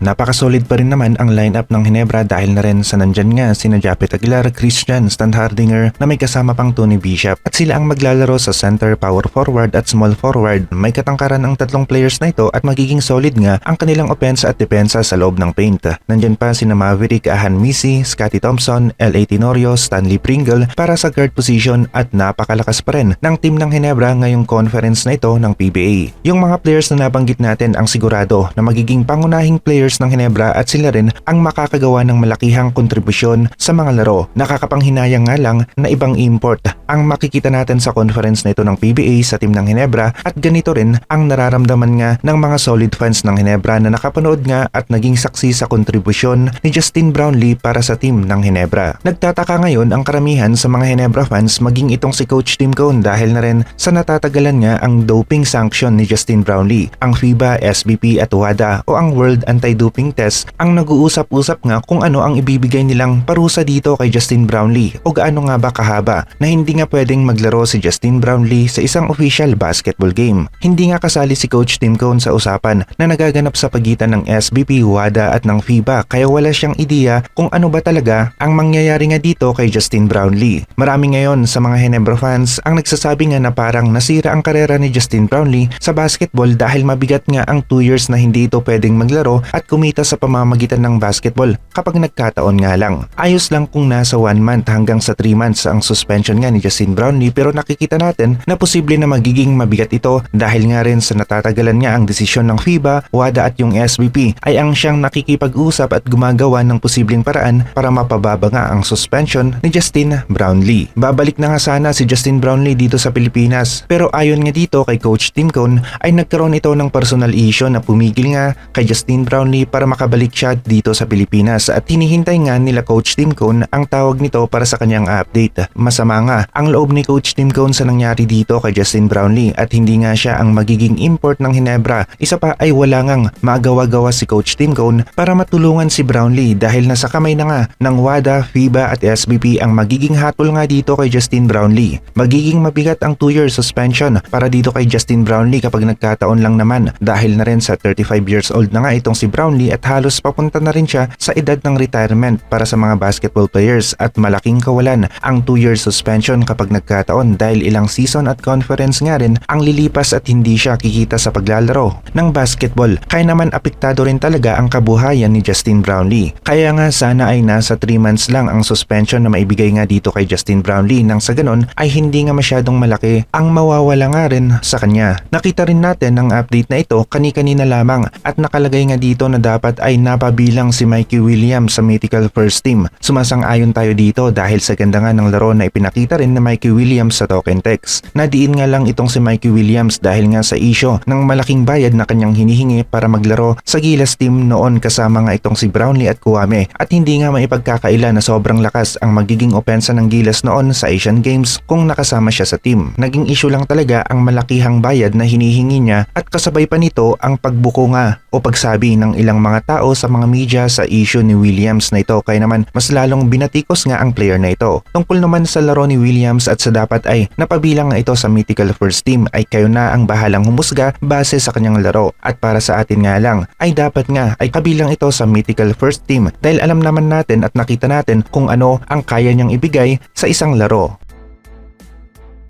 Napakasolid pa rin naman ang lineup ng Hinebra dahil na rin sa nandyan nga sina Japet Aguilar, Christian, Stan Hardinger na may kasama pang Tony Bishop at sila ang maglalaro sa center, power forward at small forward. May katangkaran ang tatlong players na ito at magiging solid nga ang kanilang opensa at depensa sa loob ng paint. Nandyan pa sina Maverick Ahan Misi, Scotty Thompson, L.A. Tenorio, Stanley Pringle para sa guard position at napakalakas pa rin ng team ng Hinebra ngayong conference na ito ng PBA. Yung mga players na nabanggit natin ang sigurado na magiging pangunahing players ng Hinebra at sila rin ang makakagawa ng malakihang kontribusyon sa mga laro. Nakakapanghinayang nga lang na ibang import ang makikita natin sa conference na ito ng PBA sa team ng Hinebra at ganito rin ang nararamdaman nga ng mga solid fans ng Hinebra na nakapanood nga at naging saksi sa kontribusyon ni Justin Brownlee para sa team ng Hinebra. Nagtataka ngayon ang karamihan sa mga Hinebra fans maging itong si Coach Tim Cone dahil na rin sa natatagalan nga ang doping sanction ni Justin Brownlee. Ang FIBA, SBP at WADA o ang World Anti-Doping Test ang nag-uusap-usap nga kung ano ang ibibigay nilang parusa dito kay Justin Brownlee o gaano nga ba kahaba na hindi nga pwedeng maglaro si Justin Brownlee sa isang official basketball game. Hindi nga kasali si Coach Tim Cone sa usapan na nagaganap sa pagitan ng SBP, WADA at ng FIBA kaya wala siyang ideya kung ano ba talaga ang mangyayari nga dito kay Justin Brownlee. Marami ngayon sa mga Hinebra fans ang nagsasabi nga na parang nasira ang karera ni Justin Brownlee sa basketball dahil mabigat nga ang 2 years na hindi ito pwedeng maglaro at kumita sa pamamagitan ng basketball kapag nagkataon nga lang. Ayos lang kung nasa 1 month hanggang sa 3 months ang suspension nga ni Justin Brownlee pero nakikita natin na posible na magiging mabigat ito dahil nga rin sa natatagalan nga ang desisyon ng FIBA, WADA at yung SBP ay ang siyang nakikipag-usap at gumagawa ng posibleng paraan para mapababa nga ang suspension ni Justin Brownlee. Babalik na nga sana si Justin Brownlee dito sa Pilipinas pero ayon nga dito kay Coach Tim Cone ay nagkaroon ito ng personal issue na pumigil nga kay Justin Brownlee para makabalik siya dito sa Pilipinas at hinihintay nga nila Coach Tim Cone ang tawag nito para sa kanyang update. Masama nga ang loob ni Coach Tim Cone sa nangyari dito kay Justin Brownlee at hindi nga siya ang magiging import ng Hinebra. Isa pa ay wala ngang magawa-gawa si Coach Tim Cone para matulungan si Brownlee dahil nasa kamay na nga ng WADA, FIBA at SBP ang magiging hatol nga dito kay Justin Brownlee. Magiging mabigat ang 2-year suspension para dito kay Justin Brownlee kapag nagkataon lang naman dahil na rin sa 35 years old na nga itong si Brownlee at halos papunta na rin siya sa edad ng retirement para sa mga basketball players at malaking kawalan ang 2-year suspension kapag nagkataon dahil ilang season at conference nga rin ang lilipas at hindi siya kikita sa paglalaro ng basketball. Kaya naman apektado rin talaga ang kabuhayan ni Justin Brownlee. Kaya nga sana ay nasa 3 months lang ang suspension na maibigay nga dito kay Justin Brownlee nang sa ganon ay hindi nga masyadong malaki ang mawawala nga rin sa kanya. Nakita rin natin ang update na ito kani-kanina lamang at nakalagay nga dito na dapat ay napabilang si Mikey Williams sa mythical first team. Sumasang-ayon tayo dito dahil sa ganda nga ng laro na ipinakita rin na Mikey Williams sa token text. Nadiin nga lang itong si Mikey Williams dahil nga sa isyo ng malaking bayad na kanyang hinihingi para maglaro sa Gilas team noon kasama nga itong si Brownlee at Kuwame at hindi nga maipagkakaila na sobrang lakas ang magiging opensa ng Gilas noon sa Asian Games kung nakasama siya sa team. Naging issue lang talaga ang malakihang bayad na hinihingi niya at kasabay pa nito ang pagbuko nga o pagsabi ng ilang mga tao sa mga media sa issue ni Williams na ito kaya naman mas lalong binatikos nga ang player na ito. Tungkol naman sa laro ni Williams at sa dapat ay napabilang nga ito sa mythical first team ay kayo na ang bahalang humusga base sa kanyang laro at para sa atin nga lang ay dapat nga ay kabilang ito sa mythical first team dahil alam naman natin at nakita natin kung ano ang kaya niyang ibigay sa isang laro.